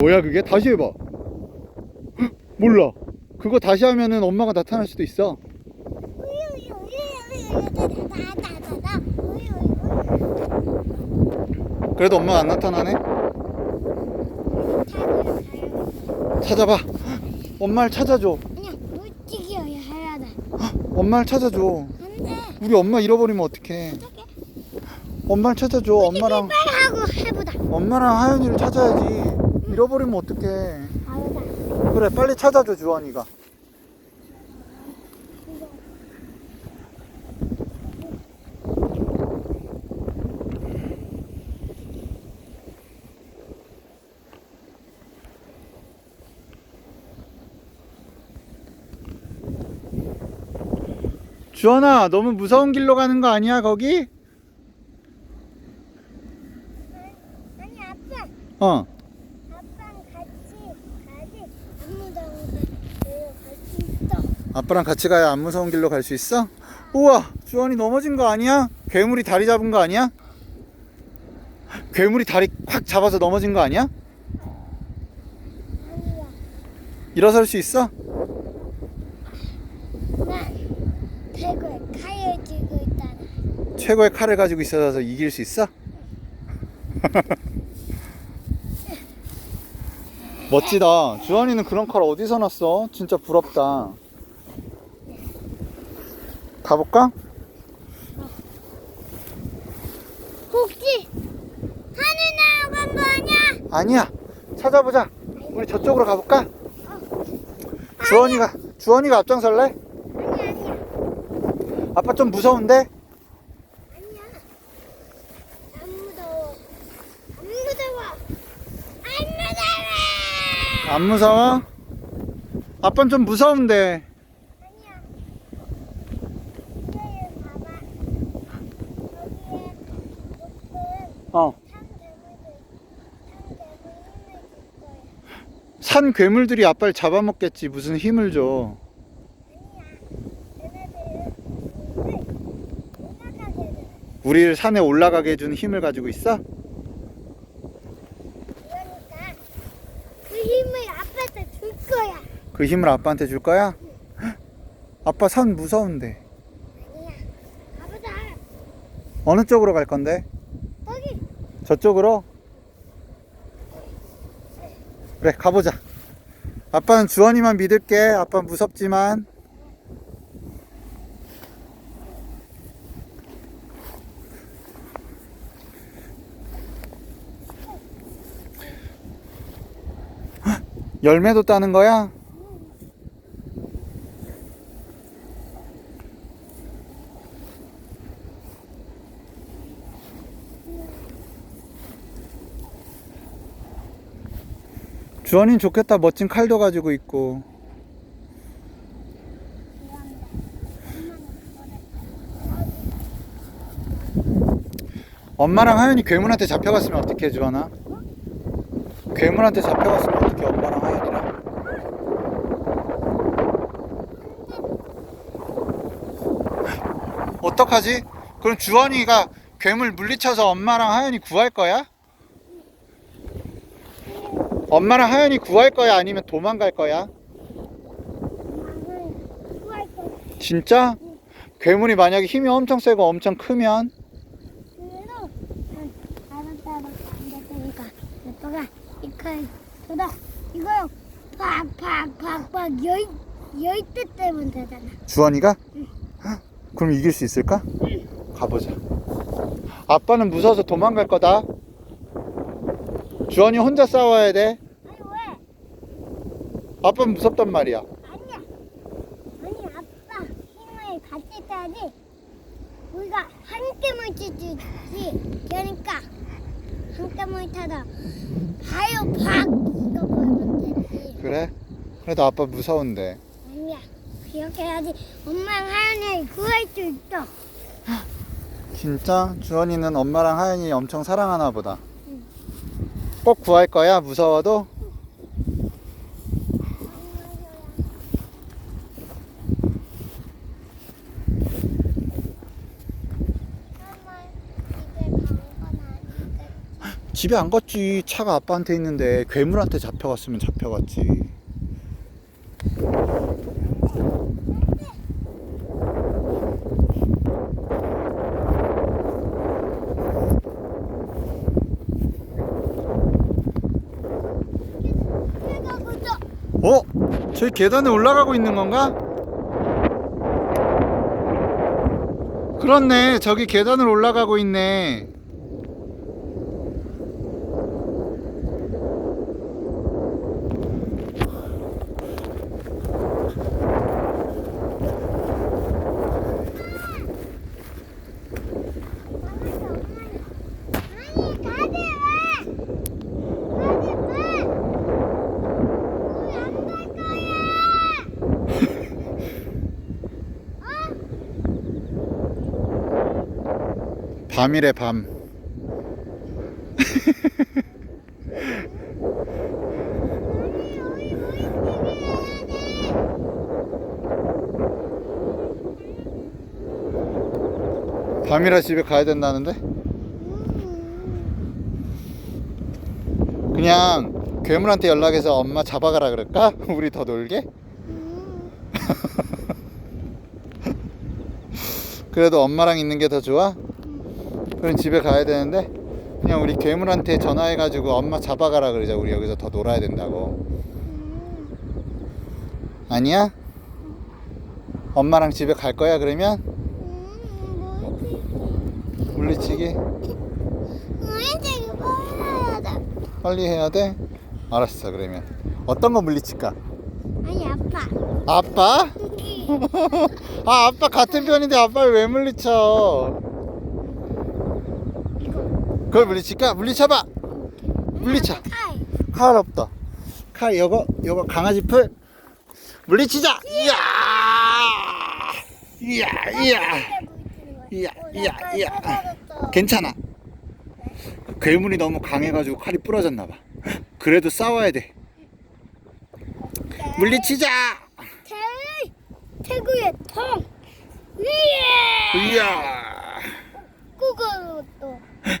뭐야 그게? 다시 해봐 헉, 몰라 그거 다시 하면은 엄마가 나타날 수도 있어 그래도 엄마가 안 나타나네? 찾아봐 헉, 엄마를 찾아줘. 엄마를 찾아줘. 우리 엄마 잃어버리면 어떡해? 엄마를 찾아줘 엄마랑 하고 해보자. 엄마랑 하연이를 찾아야지 잃어버리면 어떡해. 그래 빨리 찾아줘 주원이가 주원아 너무 무서운 길로 가는 거 아니야 거기? 아니 아빠, 어 아빠랑 같이 가지. 아무도 같이 있어. 아빠랑 같이 가야 안 무서운 길로 갈 수 있어? 우와 주원이 넘어진 거 아니야? 괴물이 다리 잡은 거 아니야? 괴물이 다리 확 잡아서 넘어진 거 아니야? 일어설 수 있어? 난 대구에 가여 쥐고 있잖아. 최고의 칼을 가지고 있어서 이길 수 있어? 멋지다 주원이는 그런 칼 어디서 났어? 진짜 부럽다 가볼까? 혹시 하늘 날아간 거 아니야? 아니야 찾아보자 우리 저쪽으로 가볼까? 주원이가 주원이가 앞장설래? 아니야 아니야 아빠 좀 무서운데? 아니야. 안 무서워. 안 무서워. 안 무서워. 안 무서워? 아빠는 좀 무서운데 아니야. 여기 봐봐. 여기에 높은 어. 산 괴물들, 괴물들이 아빠를 잡아먹겠지 무슨 힘을 줘 우리를 산에 올라가게 해주는 힘을 가지고 있어? 그러니까 그 힘을 아빠한테 줄 거야. 그 힘을 아빠한테 줄 거야? 헉, 아빠 산 무서운데 아니야. 가보자. 어느 쪽으로 갈 건데? 저쪽으로? 그래 가보자 아빠는 주원이만 믿을게 아빠 무섭지만 헉, 열매도 따는 거야? 주원이는 좋겠다 멋진 칼도 가지고 있고 엄마랑 하연이 괴물한테 잡혀갔으면 어떡해 주원아? 괴물한테 잡혀갔으면 어떡해 엄마랑 하연이랑 어떡하지? 그럼 주원이가 괴물 물리쳐서 엄마랑 하연이 구할 거야? 엄마랑 하연이 구할 거야 아니면 도망갈 거야? 진짜? 괴물이 만약에 힘이 엄청 세고 엄청 크면 이거요 팍팍팍팍 열 열대 때면 되잖아. 주원이가? 헉, 그럼 이길 수 있을까? 가보자. 아빠는 무서워서 도망갈 거다. 주원이 혼자 싸워야 돼. 아니 왜? 아빠는 무섭단 말이야. 아니야. 아니 아빠 힘을 같이 타야지. 우리가 함께 물치지. 그러니까 함께 물 타다 바로 팍 이거 보면 되지. 그래? 그래도 아빠 무서운데. 아니야. 그렇게 해야지 엄마랑 하연이 구할 수 있어. 진짜? 주원이는 엄마랑 하연이 엄청 사랑하나 보다. 꼭 구할 거야? 무서워도? 집에 안 갔지. 차가 아빠한테 있는데 괴물한테 잡혀갔으면 잡혀갔지. 내가 그저 어? 저기 계단에 올라가고 있는 건가? 그렇네. 저기 계단을 올라가고 있네. 아니 가지 마. 가지 마. 우리 안갈 거야. 밤이래 밤. 밤이라 집에 가야 된다는데? 그냥 괴물한테 연락해서 엄마 잡아가라 그럴까? 우리 더 놀게? 그래도 엄마랑 있는 게 더 좋아? 그럼 집에 가야 되는데 그냥 우리 괴물한테 전화해가지고 엄마 잡아가라 그러자 우리 여기서 더 놀아야 된다고 아니야? 엄마랑 집에 갈 거야 그러면? 물리치기 빨리 돼. 빨리 해야 돼? 알았어 그러면 어떤 거 물리칠까? 아니 아빠. 아빠? 아 아빠 같은 편인데 아빠를 왜 물리쳐 그걸 물리칠까? 물리쳐봐. 물리쳐. 칼 없다. 칼 요거 요거 강아지 풀. 물리치자. 이야! 이야 이야. 이야 이야 이야. 괜찮아. 괴물이 너무 강해가지고 칼이 부러졌나 봐. 그래도 싸워야 돼. 물리치자. 태 태구의 통. 이야. 그거 또.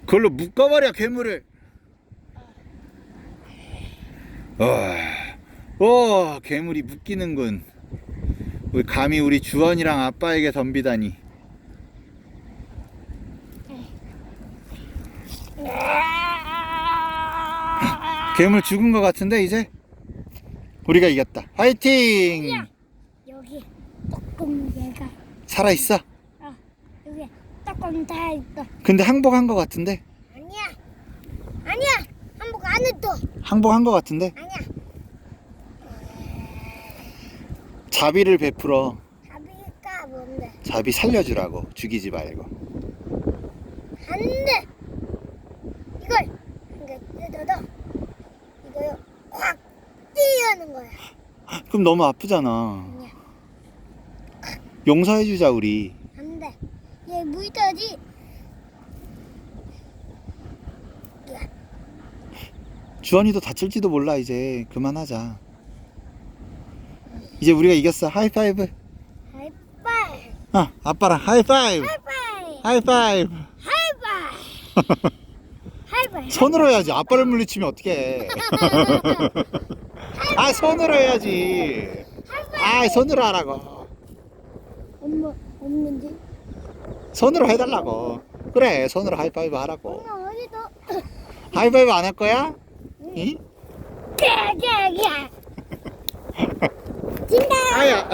그걸로 묶어버려 괴물을. 어, 어 괴물이 묶이는군. 우리 감히 우리 주원이랑 아빠에게 덤비다니. 괴물 죽은 것 같은데 이제? 우리가 이겼다. 화이팅! 여기 조금 얘가 살아있어 어 조금 다 있어. 근데 항복한 것 같은데 아니야. 아니야. 한복 안 했어. 항복한 것 같은데 아니야. 자비를 베풀어 답이니까 뭔데? 자비 살려주라고 죽이지 말고 안 돼. 이걸 이게 뜯어도 이거요 확 띄우는 거야. 그럼 너무 아프잖아 아니야. 용서해주자 우리. 얘 물떠지. 주원이도 다칠지도 몰라 이제 그만하자 이제 우리가 이겼어 하이파이브 하이파이. 어 아빠랑 하이파이브 하이파이. 하이파이브 하이파이. 하이파이. 손으로 해야지 아빠를 물리치면 어떡해 아 손으로 해야지 아 손으로 하라고 엄마 없는지. 손으로 해달라고 그래 손으로 하이파이브 하라고 엄마? 하이파이브 안 할 거야? 응? 야야야. 진다. 아야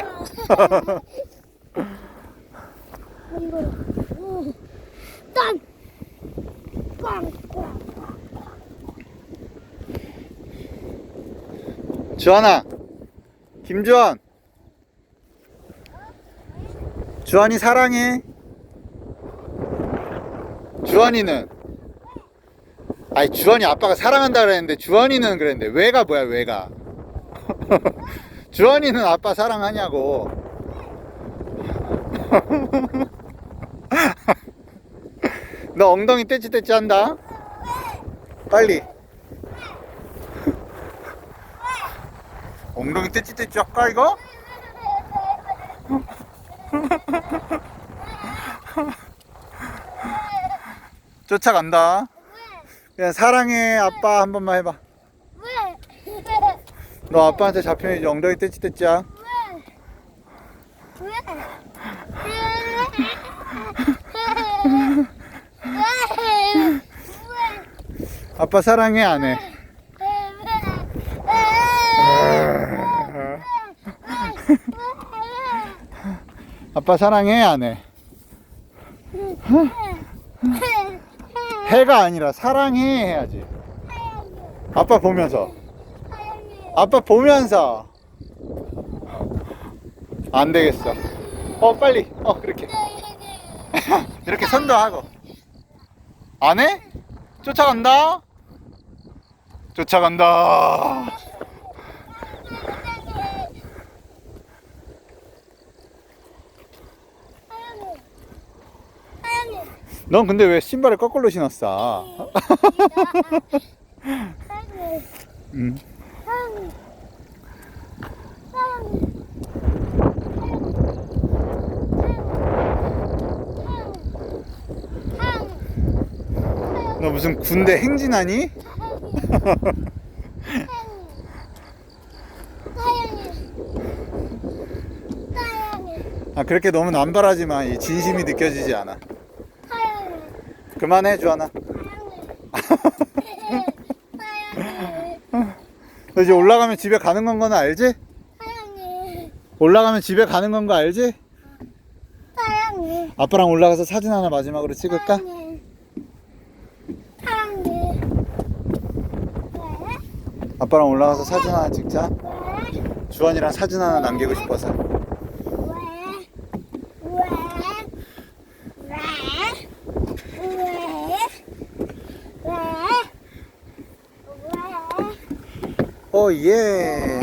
이거. 오. 딴. 꽝 꽝. 주환아 김주환 주환이 사랑해 주환이는 아니 주환이 아빠가 사랑한다 그랬는데 주환이는 그랬는데 왜가 뭐야 왜가? 주환이는 아빠 사랑하냐고. 너 엉덩이 떼찌떼찌 한다? 빨리. 엉덩이 떼찌떼찌 할까 이거? 쫓아간다. 그냥 사랑해 아빠 한 번만 해봐. 왜? 너 아빠한테 잡히면 이제 엉덩이 떼찌 떼찌야. 왜? 왜? 왜? 아빠 사랑해 안 해? 아빠 사랑해 안 해 해가 아니라 사랑해 해야지. 아빠 보면서. 아빠 보면서. 안 되겠어. 어 빨리. 어 그렇게. 이렇게 손도 하고. 안 해? 쫓아간다? 쫓아간다 넌 근데 왜 신발을 거꾸로 신었어? 음. 너 무슨 군대 행진하니? 아 그렇게 너무 남발하지만 이 진심이 느껴지지 않아 그만해 주하나. 너 이제 올라가면 집에 가는 건 거는 알지? 올라가면 집에 가는 건 거 알지? 아빠랑 올라가서 사진 하나 마지막으로 찍을까? 아빠랑 올라가서 사진 하나 찍자. 주원이랑 사진 하나 남기고 싶어서 오예